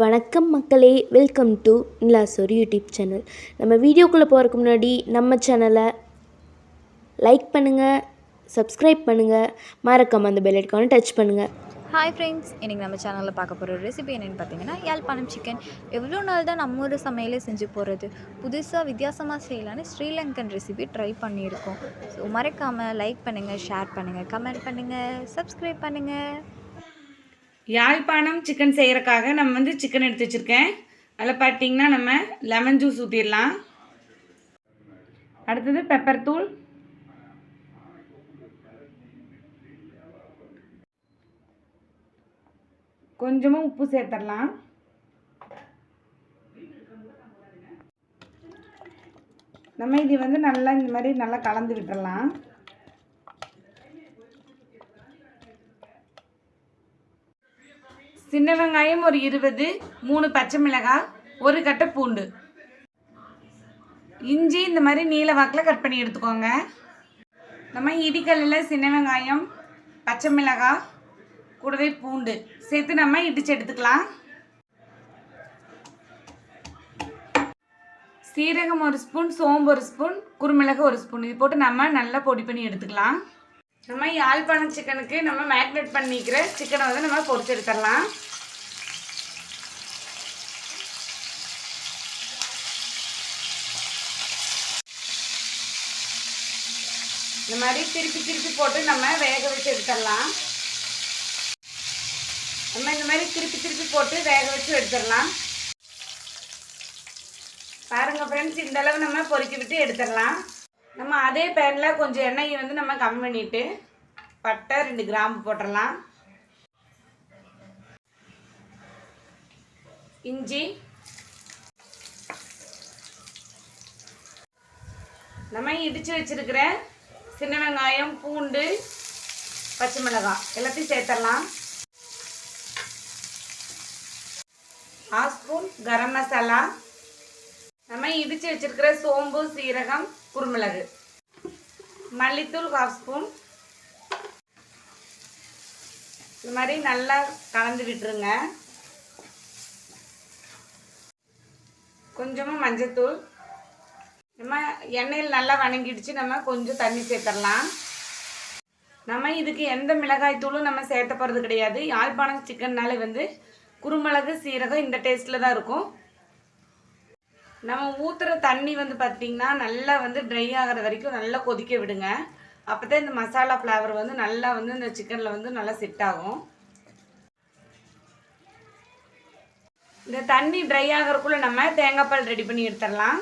வணக்கம் மக்களே welcome to Nilasor YouTube channel நம்ம வீடியோக்குள்ளே போகிறதுக்கு முன்னாடி நம்ம சேனலை லைக் பண்ணுங்கள் சப்ஸ்கிரைப் பண்ணுங்கள் மறக்காம அந்த பெல் ஐக்கானை டச் பண்ணுங்கள் ஹாய் ஃப்ரெண்ட்ஸ் இன்றைக்கி நம்ம சேனலில் பார்க்க போகிற ரெசிபி என்னென்னு பார்த்தீங்கன்னா யாழ்ப்பாணம் சிக்கன் எவ்வளோ நாள் தான் நம்ம ஒரு சமையலே செஞ்சு போகிறது புதுசாக வித்தியாசமாக செய்யலான்னு ஸ்ரீலங்கன் ரெசிபி ட்ரை பண்ணியிருக்கோம். ஸோ மறக்காமல் லைக் பண்ணுங்கள் ஷேர் பண்ணுங்கள் கமெண்ட் பண்ணுங்கள் சப்ஸ்கிரைப் பண்ணுங்கள் யாழ்ப்பாணம் சிக்கன் செய்கிறக்காக நம்ம வந்து சிக்கன் எடுத்து வச்சுருக்கேன். அதில் பார்த்தீங்கன்னா நம்ம லெமன் ஜூஸ் ஊற்றிடலாம் அடுத்தது பெப்பர் தூள். கொஞ்சமாக உப்பு சேர்த்துடலாம். நம்ம இது வந்து நல்லா இந்த மாதிரி நல்லா கலந்து விட்டுடலாம். சின்ன வெங்காயம் ஒரு இருபது மூணு பச்சை மிளகாய் ஒரு கட்டை பூண்டு. இஞ்சி இந்த மாதிரி நீல வாக்கில் கட் பண்ணி எடுத்துக்கோங்க. நம்ம இடிக்கல்லில் சின்ன வெங்காயம் பச்சை மிளகாய் கூடவே பூண்டு சேர்த்து நம்ம இடித்து எடுத்துக்கலாம். சீரகம் ஒரு ஸ்பூன் சோம்பு ஒரு ஸ்பூன் குருமிளகு ஒரு ஸ்பூன். இது போட்டு நம்ம நல்லா பொடி பண்ணி எடுத்துக்கலாம். நம்ம யாழ்ப்பாணம் சிக்கனுக்கு நம்ம மேக்னேட் பண்ணிக்கிற சிக்கனை வந்து நம்ம பொரிச்சு எடுத்துடலாம் இந்த மாதிரி திருப்பி திருப்பி போட்டு நம்ம வேக வச்சு எடுத்துடலாம் நம்ம இந்த மாதிரி திருப்பி திருப்பி போட்டு வேக வச்சு எடுத்துடலாம் பாருங்க ஃப்ரெண்ட்ஸ் இந்த அளவு நம்ம பொறுக்கி விட்டு எடுத்துடலாம் நம்ம அதே பேனில் கொஞ்சம் எண்ணெயை வந்து நம்ம கம்மி பண்ணிவிட்டு பட்டை ரெண்டு கிராம்பு போட்டுடலாம். இஞ்சி. நம்ம இடித்து வச்சுருக்கிற சின்ன வெங்காயம் பூண்டு பச்சை மிளகாய் எல்லாத்தையும் சேர்த்துடலாம். Half spoon garam masala. நம்ம இடித்து வச்சிருக்கிற சோம்பு சீரகம் குருமிளகு. மல்லித்தூள் ஹாஃப் ஸ்பூன் இது மாதிரி நல்லா கலந்து விட்டுருங்க. கொஞ்சமாக மஞ்சத்தூள். நம்ம எண்ணெயில் நல்லா வணங்கிடுச்சு. நம்ம கொஞ்சம் தண்ணி சேர்த்துடலாம். நம்ம இதுக்கு எந்த மிளகாய் தூளும் நம்ம சேர்த்த போகிறது கிடையாது. யாழ்ப்பாணம் சிக்கன்னாலே வந்து குருமிளகு சீரகம் இந்த டேஸ்ட்டில் தான் இருக்கும். நம்ம ஊற்றுற தண்ணி வந்து பார்த்திங்கன்னா நல்லா வந்து ட்ரை ஆகிற வரைக்கும் நல்லா கொதிக்க விடுங்க. அப்போ தான் இந்த மசாலா ஃப்ளேவர் வந்து நல்லா வந்து இந்த சிக்கனில் வந்து நல்லா செட் ஆகும். இந்த தண்ணி ட்ரை ஆகிறக்குள்ளே நம்ம தேங்காய் பால் ரெடி பண்ணி எடுத்துடலாம்.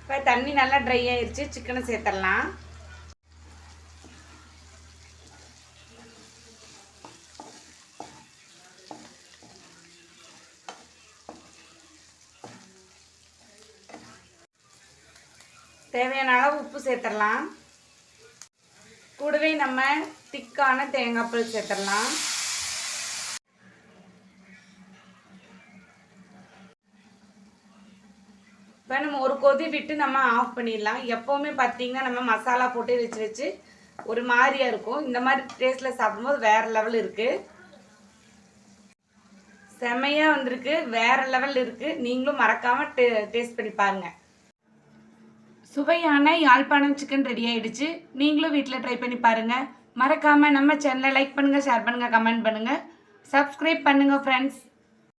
இப்போ தண்ணி நல்லா ட்ரை ஆயிடுச்சு சிக்கனை சேர்த்துடலாம். தேவையான அளவு உப்பு சேர்த்துடலாம். கூடவே நம்ம திக்கான தேங்காய் பால் சேர்த்துடலாம். இப்போ நம்ம ஒரு கொதி விட்டு நம்ம ஆஃப் பண்ணிடலாம். எப்போவுமே பார்த்தீங்கன்னா நம்ம மசாலா போட்டு வச்சு வச்சு ஒரு மாதிரியாக இருக்கும். இந்த மாதிரி டேஸ்ட்டில் சாப்பிடும்போது வேறு லெவல் இருக்குது செமையாக வந்திருக்கு. வேறு லெவல் இருக்குது நீங்களும் மறக்காமல் டே டேஸ்ட் பண்ணி பாருங்கள் சுவையான யாழ்ப்பாணம் சிக்கன் ரெடி ஆயிடுச்சு. நீங்களும் வீட்டில் ட்ரை பண்ணி பாருங்கள் மறக்காமல் நம்ம சேனலை லைக் பண்ணுங்கள் ஷேர் பண்ணுங்கள் கமெண்ட் பண்ணுங்கள் சப்ஸ்கிரைப் பண்ணுங்கள் ஃப்ரெண்ட்ஸ்